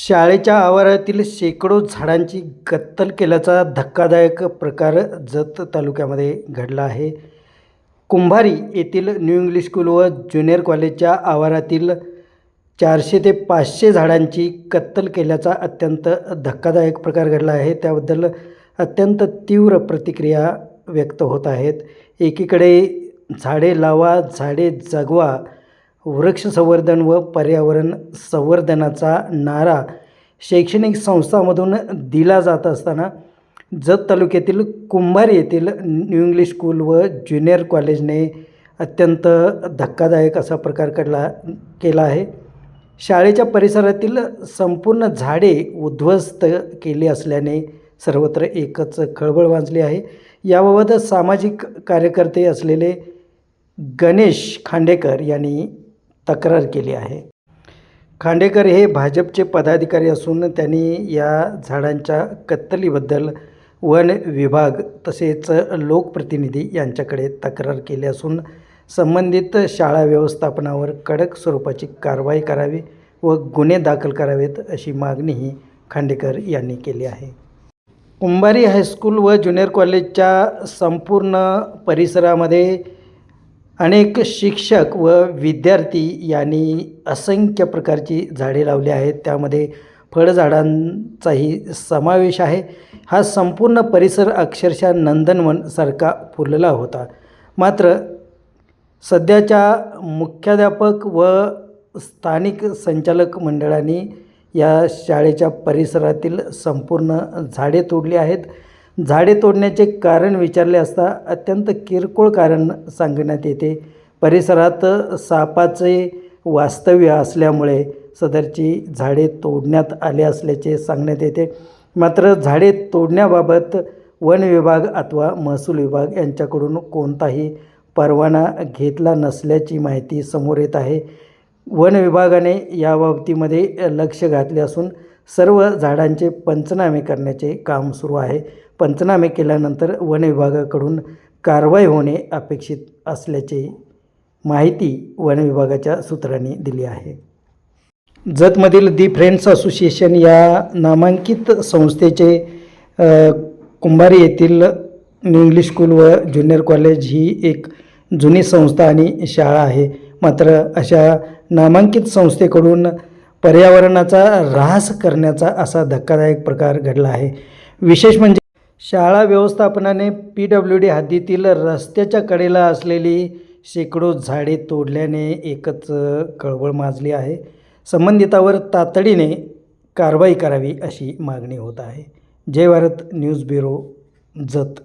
शाळेच्या आवारातील शेकडो झाडांची कत्तल केल्याचा धक्कादायक प्रकार जत तालुक्यामध्ये घडला आहे. कुंभारी येथील न्यू इंग्लिश स्कूल व ज्युनियर कॉलेजच्या आवारातील चारशे ते पाचशे झाडांची कत्तल केल्याचा अत्यंत धक्कादायक प्रकार घडला आहे. त्याबद्दल अत्यंत तीव्र प्रतिक्रिया व्यक्त होत आहेत. एकीकडे झाडे लावा झाडे जगवा वृक्ष संवर्धन व पर्यावरण संवर्धनाचा नारा शैक्षणिक संस्थामधून दिला जात असताना जत तालुक्यातील कुंभार येथील न्यू इंग्लिश स्कूल व ज्युनियर कॉलेजने अत्यंत धक्कादायक असा प्रकार कडला केला आहे. शाळेच्या परिसरातील संपूर्ण झाडे उद्ध्वस्त केली असल्याने सर्वत्र एकच खळबळ वाजली आहे. याबाबत सामाजिक कार्यकर्ते असलेले गणेश खांडेकर यांनी तक्रार केली आहे. खांडेकर हे भाजपचे पदाधिकारी असून त्यांनी या झाडांच्या कत्तलीबद्दल वन विभाग तसेच लोकप्रतिनिधी यांच्याकडे तक्रार केली असून संबंधित शाळा व्यवस्थापनावर कडक स्वरूपाची कारवाई करावी व गुन्हे दाखल करावेत अशी मागणीही खांडेकर यांनी केली आहे. कुंभारी हायस्कूल व ज्युनियर कॉलेजच्या संपूर्ण परिसरामध्ये अनेक शिक्षक व विद्यार्थी यांनी असंख्य प्रकारची झाडे लावली आहेत. त्यामध्ये फळझाडांचाही समावेश आहे. हा संपूर्ण परिसर अक्षरशः नंदनवनसारखा फुलला होता. मात्र सध्याच्या मुख्याध्यापक व स्थानिक संचालक मंडळांनी या शाळेच्या परिसरातील संपूर्ण झाडे तोडली आहेत. झाडे तोडण्याचे कारण विचारले असता अत्यंत किरकोळ कारण सांगण्यात येते. परिसरात सापाचे वास्तव्य असल्यामुळे सदरची झाडे तोडण्यात आले असल्याचे सांगण्यात येते. मात्र झाडे तोडण्याबाबत वन विभाग अथवा महसूल विभाग यांच्याकडून कोणताही परवाना घेतला नसल्याची माहिती समोर येत आहे. वन विभागाने या बाबतीमध्ये लक्ष घातले असून सर्व झाडांचे पंचनामे करण्याचे काम सुरू आहे. पंचनामे केल्यानंतर वन विभागाकडून कारवाई होणे अपेक्षित असल्याची माहिती वन विभागाच्या सूत्रांनी दिली आहे. जतमधील दी फ्रेंड्स असोसिएशन या नामांकित संस्थेचे कुंभारी येथील न्यू इंग्लिश स्कूल व ज्युनियर कॉलेज ही एक जुनी संस्था आणि शाळा आहे. मात्र अशा नामांकित संस्थेकडून पर्यावरणाचा ऱ्हास करण्याचा असा धक्कादायक प्रकार घडला आहे. विशेष म्हणजे शाळा व्यवस्थापनाने पी डब्ल्यू डी हद्दीतील रस्त्याच्या कडेला असलेली शेकडो झाडे तोडल्याने एकच कळवळ माजली आहे. संबंधितावर तातडीने कारवाई करावी अशी मागणी होत आहे. Jai Bharat news bureau Jat.